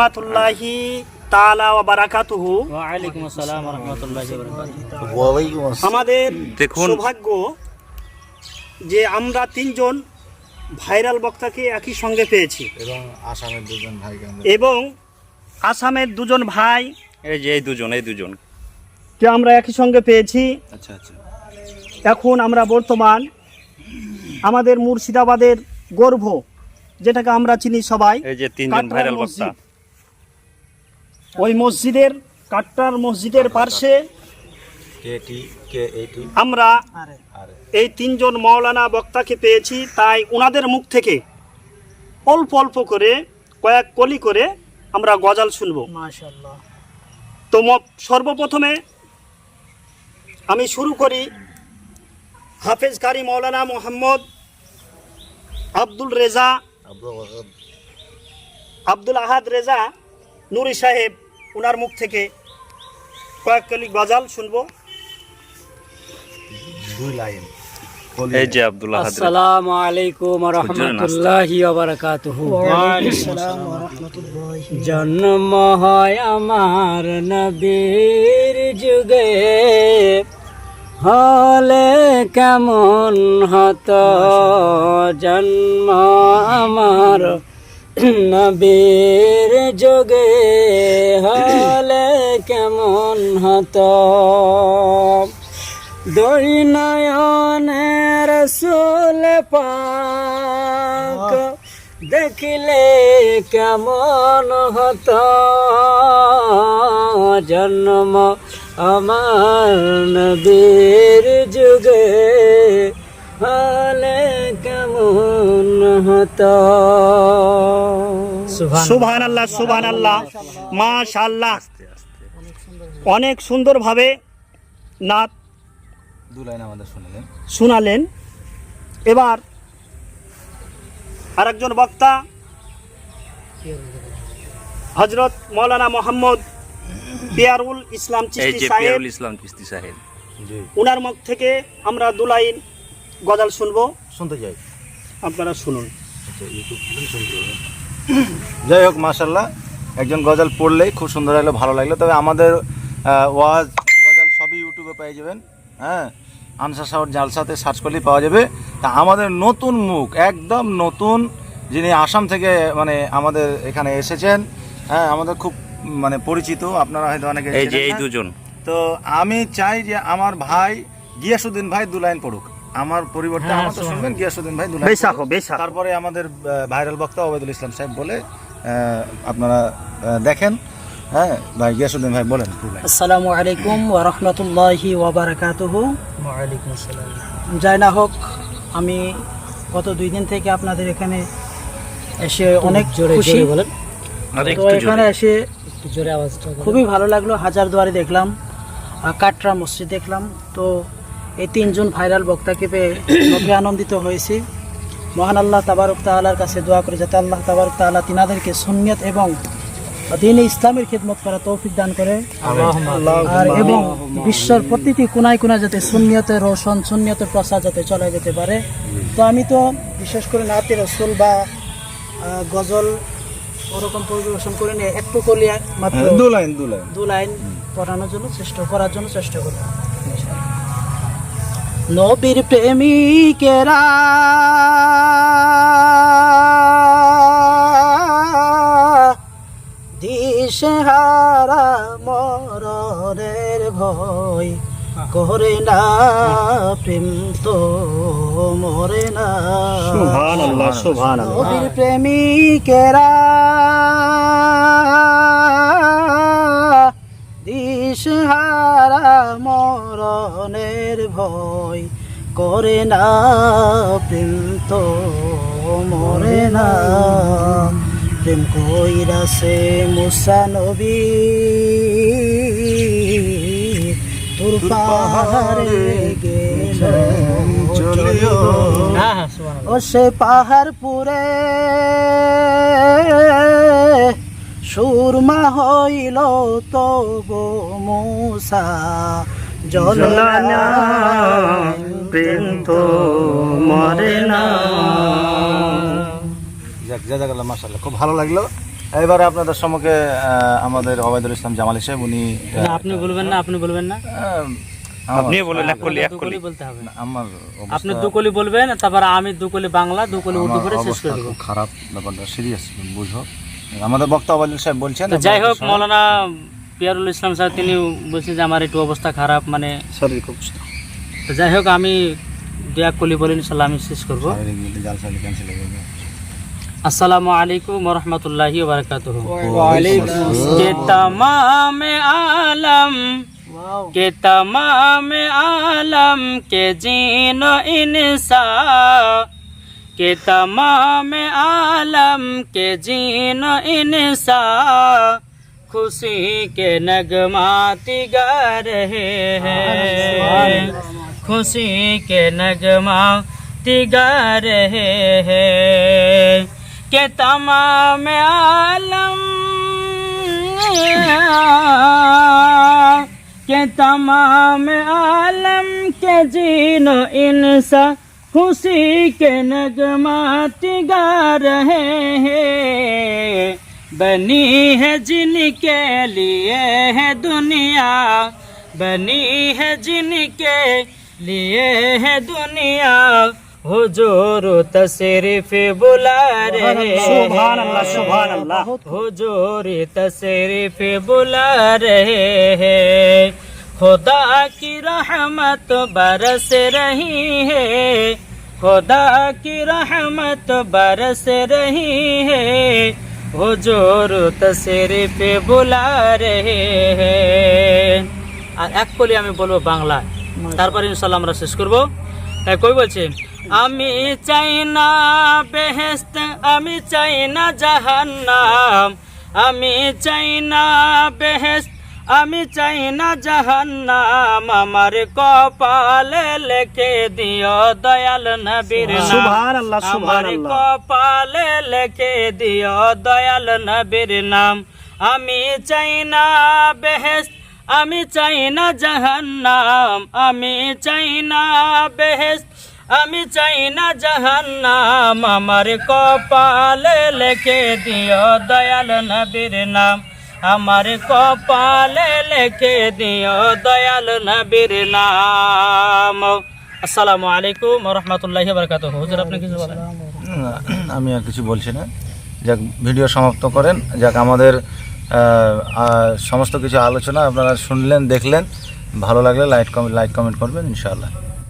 রহমাতুল্লাহি তাআলা ওয়া বারাকাতুহু। ওয়ালাইকুম আসসালাম রহমতুল্লাহি বরকাতুহু। ওয়ালাইকুম আসসালাম। আমাদের দেখুন। সৌভাগ্য যে আমরা তিনজন ভাইরাল বক্তাকে একই সঙ্গে পেয়েছি। এবং আসামের দুজন আমরা এবং আসামের দুজন ভাই এই যে এই দুজন এই দুজন। কে আমরা একই সঙ্গে পেয়েছি। আচ্ছা আচ্ছা। এখন আমরা বর্তমান আমাদের মুর্শিদাবাদের গর্ভ যেটাকে আমরা চিনি সবাই এই যে তিনজন ভাইরাল বক্তা। ওই মসজিদের কাট্টার মসজিদের পার্শ্বে আমরা আর। এই তিনজন মৌলানা বক্তাকে পেয়েছি তাই ওনাদের মুখ থেকে অল্প অল্প করে কয়েক কলি করে আমরা গজাল শুনব। তো সর্বপ্রথমে আমি শুরু করি হাফেজ কারি মৌলানা মোহাম্মদ আব্দুল রেজা আব্দুল আহাদ রেজা নুরি সাহেব ওনার মুখ থেকে কয়েক কলি গজাল শুনব। দুই লাইন এই যে আব্দুল্লাহ আসসালামু আলাইকুম রহমতুল্লাহি বারাকাতুহু। জন্ম হয় আমার নবীর যুগে হলে কেমন হতো? জন্ম আমার নবীর যুগে হলে কেমন হত? দুই নয়নের সুল পাক দেখিলে কেমন হত? জন্ম আমার নবীর যুগে হলে কেমন হতো? সুবহান আল্লাহ সুবহান আল্লাহ মাশাআল্লাহ। অনেক সুন্দরভাবে আমাদের শুনলেন। শোনালেন। এবার আরেকজন বক্তা হজরত মৌলানা মোহাম্মদ পিয়ারুল ইসলাম চিস্তি সাহেব। ইসলাম চিস্তি সাহেব। জি। ওনার মুখ থেকে আমরা দু লাইন গজাল শুনব। শুনতে যাই আপনারা শুনুন। যাই হোক মাশাল্লাহ একজন গজল পড়লেই খুব সুন্দর লাগল ভালো লাগল। তবে আমাদের ওয়াজ গজল সবই ইউটিউবে পেয়ে যাবেন। হ্যাঁ? আনসার সাহর জালসাতে সার্চ করলেই পাওয়া যাবে। তা আমাদের নতুন মুখ একদম নতুন যিনি আসাম থেকে মানে আমাদের এখানে এসেছেন হ্যাঁ আমাদের খুব মানে পরিচিত। আপনারা হয়তো অনেকে এই যে এই দুজন। তো আমি চাই যে আমার ভাই গিয়াসুদ্দিন ভাই দু লাইন পড়ুক। আমার পরিবর্তে আমার তো শুনবেন গিয়াসুদ্দিন ভাই লাইন বেশাক তারপরে আমাদের ভাইরাল বক্তা ওবায়দুল ইসলাম সাহেব বলে আপনারা দেখেন হ্যাঁ ভাই গিয়াসুদ্দিন ভাই বলেন। আসসালামু আলাইকুম ওয়া রাহমাতুল্লাহি ওয়া বারাকাতুহু। ওয়া আলাইকুম আসসালাম। যাই না হোক আমি গত দুই দিন থেকে আপনাদের এখানে এসে অনেক জোরে খুশি। বলেন। আর তো একটু এখানে জোরে। এসে জোরে আওয়াজটা খুবই ভালো লাগল হাজার দুয়ারে দেখলাম কাটরা মসজিদ দেখলাম। তো এই তিনজন ভাইরাল বক্তাকে পেয়ে খুবই আনন্দিত হয়েছি। মহান আল্লাহ তাবারক তাআলার কাছে দোয়া করে যাতে আল্লাহ তাবারক তাআলা তিনাদেরকে সুন্নিয়ত এবং দিন ইসলামের খেদমত করা তৌফিক দান করে। আর এবং বিশ্বের প্রতিটি কোনায় কোনায় যাতে সুন্নিয়তের রোশন সুন্নিয়তের প্রসার যাতে চলে যেতে পারে। তো আমি তো বিশেষ করে নাতে রসুল বা গজল ওরকম পরিবেশন করে নিয়ে একটু করলে মাত্র দু লাইন দু লাইন। দু লাইন পড়ানোর জন্য চেষ্টা করার জন্য চেষ্টা করব। নবীর প্রেমিকেরা। দিশেহারা মরণের ভয় করে না প্রেম তো মরে না। নবীর প্রেমিকেরা। দিশহারা মরণের ভয় করে না প্রেম তো মরে না। প্রেম কইরাছে মুসা নবী তোর পাহাড়ে গেল চলিও। ও সে পাহাড় পুরে সুরমা হইল তবু মুসা জলনা প্রেম তো মরে না। যাক জাজাকাল্লাহ মাশাআল্লাহ খুব ভালো লাগল। এবারে আপনাদের সম্মুখে আহ, আমাদের ওবায়দুল ইসলাম জামাল সাহেব উনি আপনি বলবেন না আপনি বলবেন না। আপনি বলেন এক কলি এক কলি। বলতে হবে। আমার আপনি দুকলি বলবেন তারপর আমি দুকলি বাংলা দুকলি উর্দু আমার করে শেষ করে দেবো। খারাপ ব্যাপারটা সিরিয়াস বুঝো। আমাদের বক্তা সাহেব বলছেন যাই হোক মৌলানা পিয়ারুল ইসলাম স্যার তিনি বলছেন যে আমার একটু অবস্থা খারাপ মানে শারীরিক অবস্থা। তো যাই হোক আমি দু কলি বলে ইনশাল্লাহ আমি শেষ করব। আসসালামু আলাইকুম রহমতুল্লাহি বারকাত কে তমাম আলম কে তমাম আলম কে জিন ইনসা के तमाम आलम के जीनो इंसा खुशी के नगमाती गा रहे हैं। खुशी के नगमा गा रहे हैं। के तमाम आलम, के तमाम आलम के जीनो इंसा खुशी के नगमात गा रहे हैं। बनी है जिनके लिए है दुनिया बनी है जिनके लिए है दुनिया। हुजूर तशरीफ़ बुला रहे सुभान अल्लाह सुभान अल्लाह हुजूर बुला रहे हैं। खुदा की रहमत बरस रही है। खुदा की रहमत बरस रही है हुजूर तशरीफ बुला रहे हैं আর এক কলি আমি বলবো বাংলা তারপর ইনশাল্লাহ আমরা শেষ করবো তাই কই বলছে আমি চাই না বেহেস্ত আমি চাই না জাহান্নাম আমি চাই না বেহেস্ত আমি চাই না জাহান্নাম আমার কপালে লেখে দিও দয়াল নবীর নাম। আমার কপালে লেখে দিও দয়াল নবীর নাম। আমি চাই না বেহেস্ত আমি চাই না জাহান্নাম আমি চাই না বেহেস্ত আমি চাই না জাহান্নাম আমার কপালে লেখে দিও দয়াল নবীর নাম। আমার কপালে লেখে দিও দয়াল নবীর নাম। আসসালামু আলাইকুম রহমতুল্লাহি বারকাতুহু। হুজুর, আপনি কিছু বলেন? আমি আর কিছু বলছি না। যাক, ভিডিও সমাপ্ত করেন। যাক, আমাদের সমস্ত কিছু আলোচনা আপনারা শুনলেন, দেখলেন। ভালো লাগলে লাইক কমেন্ট লাইক কমেন্ট করবেন, ইনশাআল্লাহ।